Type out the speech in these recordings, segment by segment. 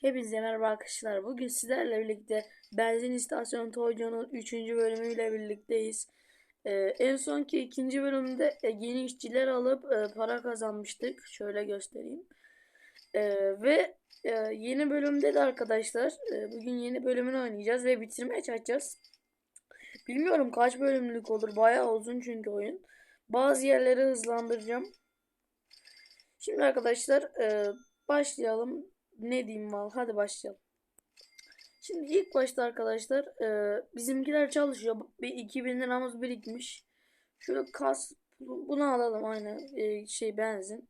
Hepinize merhaba arkadaşlar. Bugün sizlerle birlikte Benzin İstasyonu Toycan'ın 3. bölümüyle birlikteyiz. Ee, en sonki ikinci bölümde e, yeni işçiler alıp e, para kazanmıştık. Şöyle göstereyim. Ee, ve e, yeni bölümde de arkadaşlar e, bugün yeni bölümünü oynayacağız ve bitirmeye çalışacağız. Bilmiyorum kaç bölümlük olur. Bayağı uzun çünkü oyun. Bazı yerleri hızlandıracağım. Şimdi arkadaşlar e, başlayalım. Ne diyeyim val? Hadi başlayalım. Şimdi ilk başta arkadaşlar e, bizimkiler çalışıyor. Bir 2000 liramız birikmiş. Şöyle kas bunu alalım aynen e, şey benzin.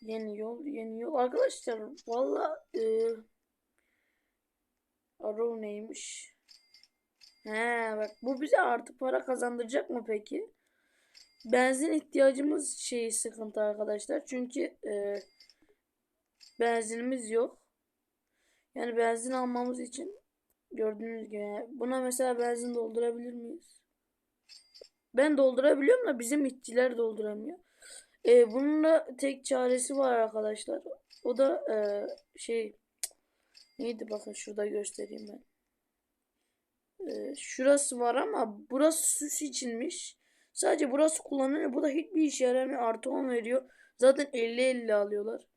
Yeni yol, yeni yol. Arkadaşlar valla e, Arrow neymiş? He bak bu bize artı para kazandıracak mı peki? Benzin ihtiyacımız şey sıkıntı arkadaşlar. Çünkü e, benzinimiz yok. Yani benzin almamız için gördüğünüz gibi buna mesela benzin doldurabilir miyiz? Ben doldurabiliyorum da bizim işçiler dolduramıyor. E, bunun da tek çaresi var arkadaşlar. O da e, şey neydi bakın şurada göstereyim ben. E, şurası var ama burası süs içinmiş. Sadece burası kullanılıyor. Bu da hiçbir işe yaramıyor. Artı 10 veriyor. Zaten 50-50 alıyorlar.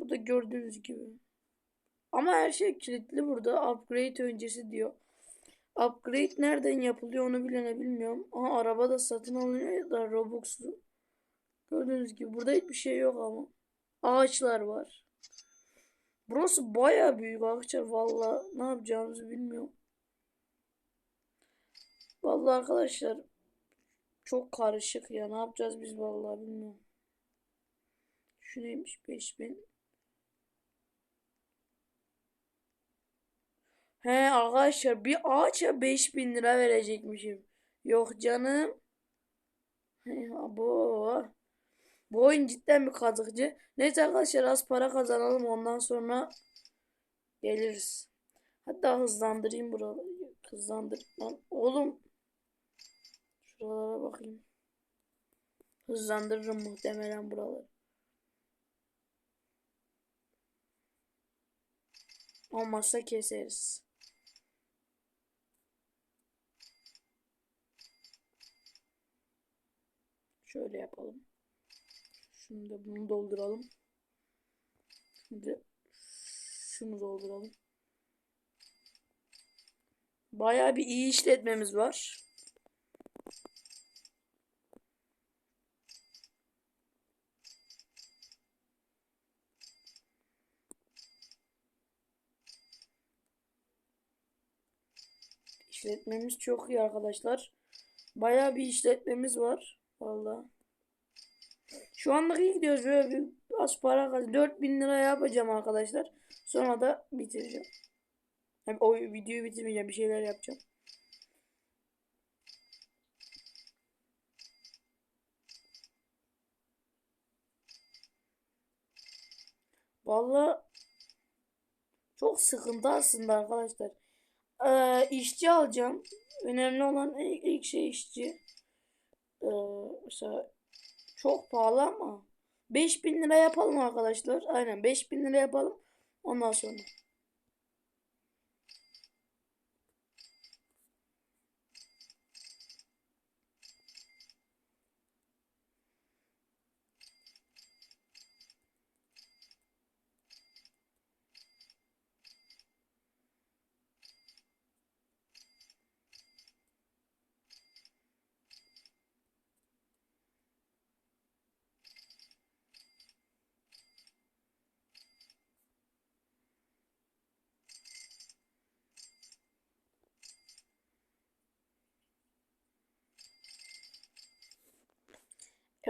Burada gördüğünüz gibi. Ama her şey kilitli burada. Upgrade öncesi diyor. Upgrade nereden yapılıyor onu bilene bilmiyorum. Aha araba da satın alınıyor da Robux'lu. Gördüğünüz gibi burada hiçbir şey yok ama. Ağaçlar var. Burası baya büyük arkadaşlar. Valla ne yapacağımızı bilmiyorum. Vallahi arkadaşlar çok karışık ya. Ne yapacağız biz vallahi bilmiyorum. Şu neymiş 5000. He arkadaşlar bir ağaça 5000 lira verecekmişim. Yok canım. Bu. Bu oyun cidden bir kazıkçı. Neyse arkadaşlar az para kazanalım ondan sonra geliriz. Hatta hızlandırayım buraları. Hızlandır. Lan oğlum. Şuralara bakayım. Hızlandırırım muhtemelen buraları. Olmazsa keseriz. Şöyle yapalım. Şimdi bunu dolduralım. Şimdi şunu dolduralım. Bayağı bir iyi işletmemiz var. İşletmemiz çok iyi arkadaşlar. Bayağı bir işletmemiz var. Vallahi. Şu anlık iyi gidiyoruz. Böyle bir az para kaz 4000 lira yapacağım arkadaşlar. Sonra da bitireceğim. Hem o videoyu bitirmeyeceğim. Bir şeyler yapacağım. Vallahi çok sıkıntı aslında arkadaşlar. Ee, işçi alacağım. Önemli olan ilk, ilk şey işçi. Ee, mesela çok pahalı ama 5000 lira yapalım arkadaşlar. Aynen 5000 lira yapalım. Ondan sonra.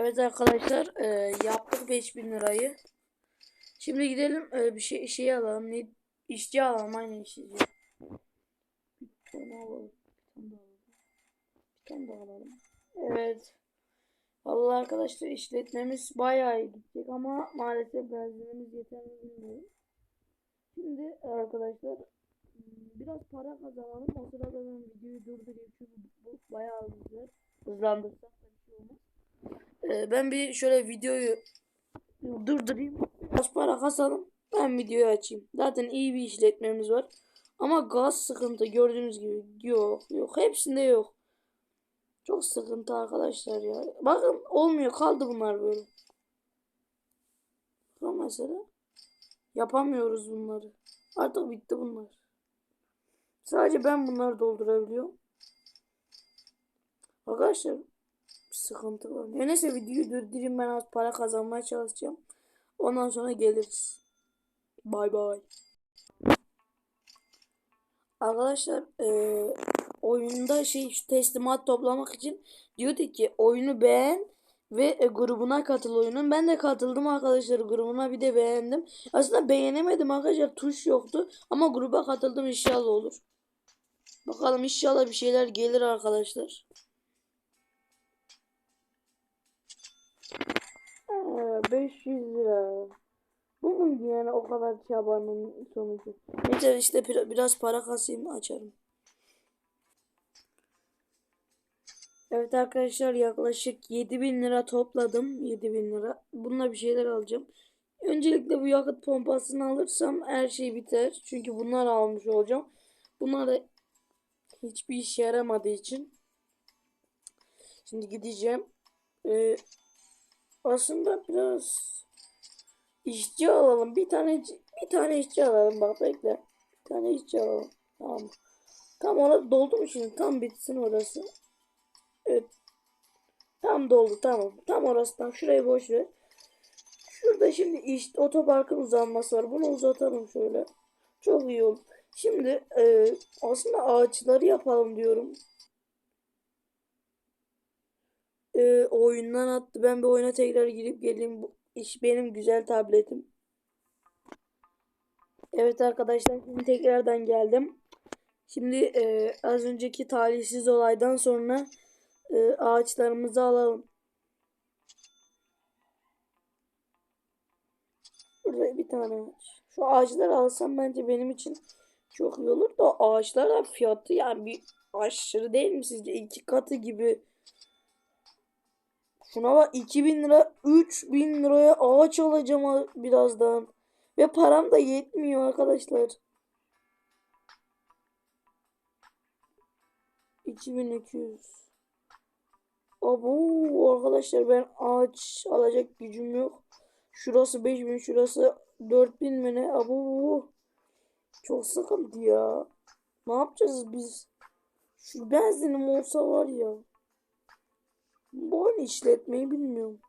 Evet arkadaşlar e, yaptık 5000 lirayı. Şimdi gidelim e, bir şey şey alalım. Ne işçi alalım aynı işçi. Bir tane alalım. Bir tane daha alalım. Evet. Vallahi arkadaşlar işletmemiz bayağı iyi gidecek ama maalesef benzinimiz yeterli bilmiyorum. Şimdi arkadaşlar biraz para kazanalım. O sırada ben videoyu durdurayım çünkü bu bayağı hızlı. Hızlandırsak da bir şey olmaz. Ee, ben bir şöyle videoyu durdurayım. Az para kazanalım. Hemen videoyu açayım. Zaten iyi bir işletmemiz var. Ama gaz sıkıntı gördüğünüz gibi yok yok hepsinde yok. Çok sıkıntı arkadaşlar ya. Bakın olmuyor kaldı bunlar böyle. Bu mesela. Yapamıyoruz bunları. Artık bitti bunlar. Sadece ben bunları doldurabiliyorum. Arkadaşlar sıkıntı var. Ya Neyse videoyu durdurayım ben az para kazanmaya çalışacağım. Ondan sonra geliriz. Bay bay. Arkadaşlar eee, oyunda şey şu teslimat toplamak için diyordu ki oyunu beğen ve e, grubuna katıl oyunun. Ben de katıldım arkadaşlar grubuna bir de beğendim. Aslında beğenemedim arkadaşlar tuş yoktu ama gruba katıldım inşallah olur. Bakalım inşallah bir şeyler gelir arkadaşlar. Ee, 500 lira. Bu muydu yani o kadar çabanın sonucu? Neyse işte bir- biraz para kasayım açarım. Evet arkadaşlar yaklaşık 7000 lira topladım. 7000 lira. Bununla bir şeyler alacağım. Öncelikle bu yakıt pompasını alırsam her şey biter. Çünkü bunlar almış olacağım. Bunlar da hiçbir işe yaramadığı için. Şimdi gideceğim. Ee, aslında biraz işçi alalım. Bir tane bir tane işçi alalım. Bak bekle. Bir tane işçi alalım. Tamam. Tam orada doldu mu şimdi? Tam bitsin orası. Evet. Tam doldu tamam. Tam orası tam. Şurayı boş ver. Şurada şimdi iş otoparkın uzanması var. Bunu uzatalım şöyle. Çok iyi oldu. Şimdi e, aslında ağaçları yapalım diyorum. E, oyundan attı. Ben bir oyuna tekrar girip geleyim. Bu iş benim güzel tabletim. Evet arkadaşlar şimdi tekrardan geldim. Şimdi e, az önceki talihsiz olaydan sonra e, ağaçlarımızı alalım. Burada bir tane ağaç. Şu ağaçları alsam bence benim için çok iyi olur da ağaçlar da fiyatı yani bir aşırı değil mi sizce? İki katı gibi. Şuna bak 2000 lira 3000 liraya ağaç alacağım birazdan. Ve param da yetmiyor arkadaşlar. 2200. Abo arkadaşlar ben ağaç alacak gücüm yok. Şurası 5000 şurası 4000 mi ne? Abo çok sıkıntı ya. Ne yapacağız biz? Şu benzinim olsa var ya. Bu oyunu işletmeyi bilmiyorum.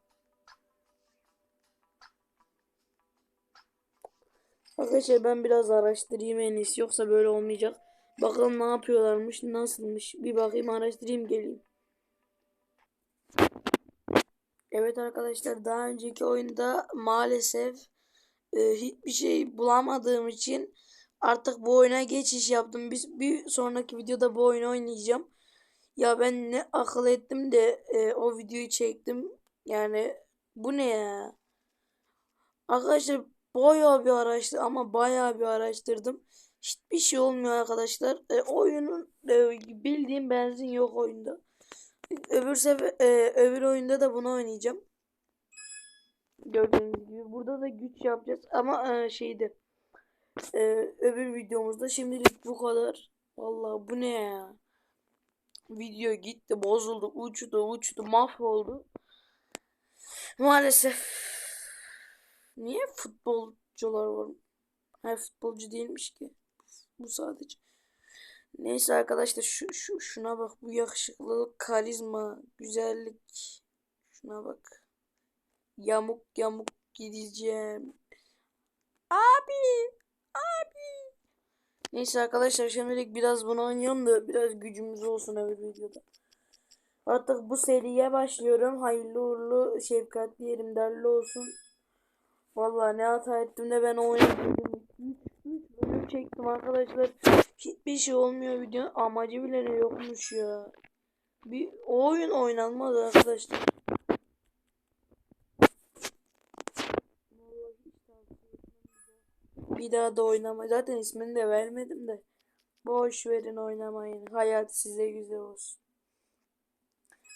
Arkadaşlar ben biraz araştırayım en iyisi yoksa böyle olmayacak. Bakalım ne yapıyorlarmış, nasılmış. Bir bakayım araştırayım geleyim. Evet arkadaşlar daha önceki oyunda maalesef e, hiçbir şey bulamadığım için artık bu oyuna geçiş yaptım. Biz bir sonraki videoda bu oyunu oynayacağım. Ya ben ne akıl ettim de e, o videoyu çektim. Yani bu ne ya? Arkadaşlar bayağı bir araştırdım ama bayağı bir araştırdım. Hiçbir şey olmuyor arkadaşlar. E, oyunun e, bildiğim benzin yok oyunda. Öbür sefer e, öbür oyunda da bunu oynayacağım. Gördüğünüz gibi burada da güç yapacağız ama e, şeydi. E, öbür videomuzda şimdilik bu kadar. Vallahi bu ne ya? Video gitti, bozuldu, uçtu, uçtu, mahvoldu. Maalesef. Niye futbolcular var? Her futbolcu değilmiş ki. Bu sadece. Neyse arkadaşlar şu, şu şuna bak bu yakışıklılık, karizma, güzellik. Şuna bak. Yamuk yamuk gideceğim. Abi. Neyse arkadaşlar şimdilik biraz bunu oynayalım da biraz gücümüz olsun öbür videoda. Artık bu seriye başlıyorum. Hayırlı uğurlu, şefkatli yerim derli olsun. Vallahi ne hata ettim de ben o oyuna girdim. 3 bölüm çektim arkadaşlar. Hiçbir şey olmuyor video. Amacı bile ne yokmuş ya. Bir oyun oynanmaz arkadaşlar. Bir daha da oynama. Zaten ismini de vermedim de. Boş verin oynamayın. Hayat size güzel olsun.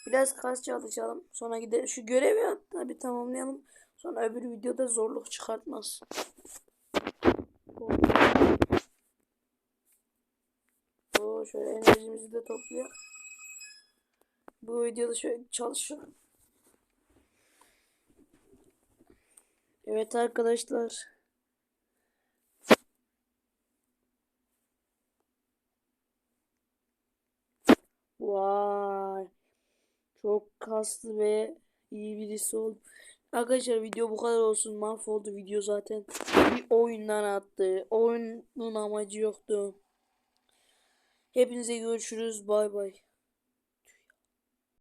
Biraz kas çalışalım. Sonra gidelim. Şu görevi hatta bir tamamlayalım. Sonra öbür videoda zorluk çıkartmaz. Oo, şöyle enerjimizi de toplayalım. Bu videoda şöyle çalışıyorum. Evet arkadaşlar. Vay. Çok kaslı ve iyi birisi oldu. Arkadaşlar video bu kadar olsun. Mahvoldu video zaten. Bir oyundan attı. Oyunun amacı yoktu. Hepinize görüşürüz. Bay bay.